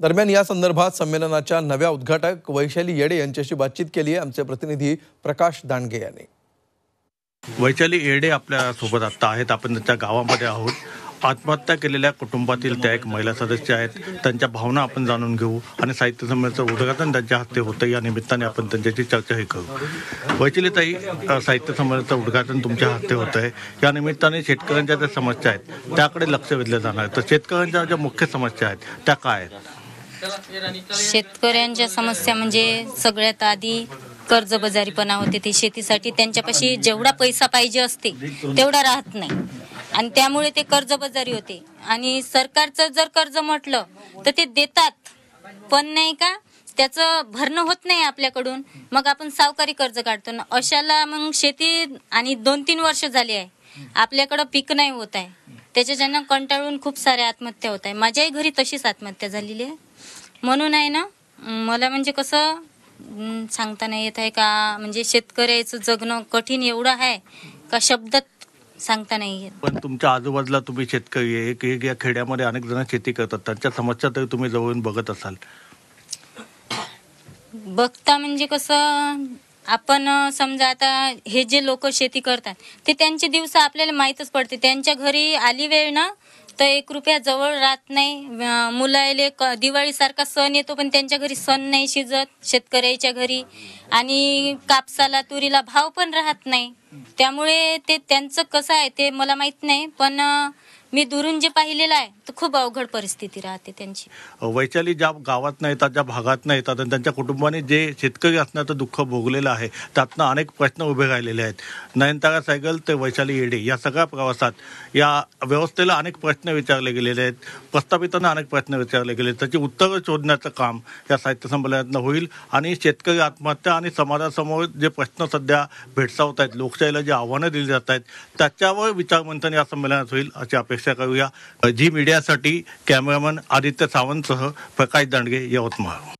दरम्यान या संदर्भात संमेलनाच्या नव्या उद्घाटक वैशाली येडे यांच्याशी बातचीत केली आहे आमचे प्रतिनिधी प्रकाश दांडगे यांनी. वैशाली येडे आपल्यासोबत आता आहेत. आपण त्यांच्या गावामध्ये आहोत. आत्महत्या केलेल्या कुटुंबातील त्या एक महिला सदस्य आहेत. त्यांच्या भावना आपण जाणून घेऊ आणि साहित्य संमेलनाचं उद्घाटन त्यांच्या हस्ते होतं. या निमित्ताने आपण त्यांच्याशी चर्चाही करू. वैशालीताई साहित्य संमेलनाचं उद्घाटन तुमच्या हस्ते होतं आहे या निमित्ताने शेतकऱ्यांच्या ज्या समस्या आहेत त्याकडे लक्ष वेधलं जाणार आहे. तर शेतकऱ्यांच्या ज्या मुख्य समस्या आहेत त्या काय आहेत? शेतकऱ्यांच्या समस्या म्हणजे सगळ्यात आधी कर्जबाजारीपणा होते. ते शेतीसाठी त्यांच्यापाशी जेवढा पैसा पाहिजे असते तेवढा राहत नाही. आणि त्यामुळे ते कर्जबाजारी होते. आणि सरकारचं जर कर्ज म्हटलं तर ते देतात. पण नाही का त्याचं भरणं होत नाही आपल्याकडून. मग आपण सावकारी कर्ज काढतो. ना अशाला मग शेती आणि दोन तीन वर्ष झाली आहे. आपल्याकडं पीक नाही होत आहे. त्याच्याच्यानं कंटाळून खूप साऱ्या आत्महत्या होत आहे. माझ्याही घरी तशीच आत्महत्या झालेली आहे. म्हणून आहे ना मला म्हणजे कसं सांगता नाही येत आहे का म्हणजे शेतकऱ्याचं जगणं कठीण एवढं आहे का शब्दात सांगता नाही येत. पण तुमच्या आजूबाजूला तुम्ही शेतकरी आहे एक एक या खेड्यामध्ये अनेक जण शेती करतात. त्यांच्या समस्या तरी तुम्ही जवळून बघत असाल. बघता म्हणजे कसं आपण समजा आता हे जे लोक शेती करतात ते त्यांचे दिवस आपल्याला माहीतच पडते. त्यांच्या घरी आली वेळ ना तर एक रुपया जवळ राहत नाही. मुलाले मुलायले क- दिवाळीसारखा सण येतो पण त्यांच्या घरी सण नाही शिजत शेतकऱ्याच्या घरी. आणि कापसाला तुरीला भाव पण राहत नाही. त्यामुळे ते त्यांचं कसं आहे ते मला माहीत नाही. पण मी दुरून जे पाहिलेलं आहे तर खूप अवघड परिस्थिती राहते त्यांची वैशाली ज्या गावात नाही येतात ज्या भागात नाही येतात आणि त्यांच्या कुटुंबाने जे शेतकरी असण्याचं दुःख भोगलेलं आहे त्यातनं अनेक प्रश्न उभे राहिलेले आहेत नयनतारा सायकल ते वैशाली येडे या सगळ्या प्रवासात या व्यवस्थेला अनेक प्रश्न विचारले गेलेले आहेत प्रस्थापितांना अनेक प्रश्न विचारले गेले आहेत. त्याची उत्तरं शोधण्याचं काम या साहित्य संमेलनातनं होईल आणि शेतकरी आत्महत्या आणि समाजासमोर जे प्रश्न सध्या भेडसावत आहेत लोकशाहीला जी आव्हानं दिली जात आहेत त्याच्यावर विचारमंथन या संमेलनात होईल अशी अपेक्षा करूया. जी मीडियासाठी कॅमेरामन आदित्य सावंतसह प्रकाश दांडगे यवतमाळ.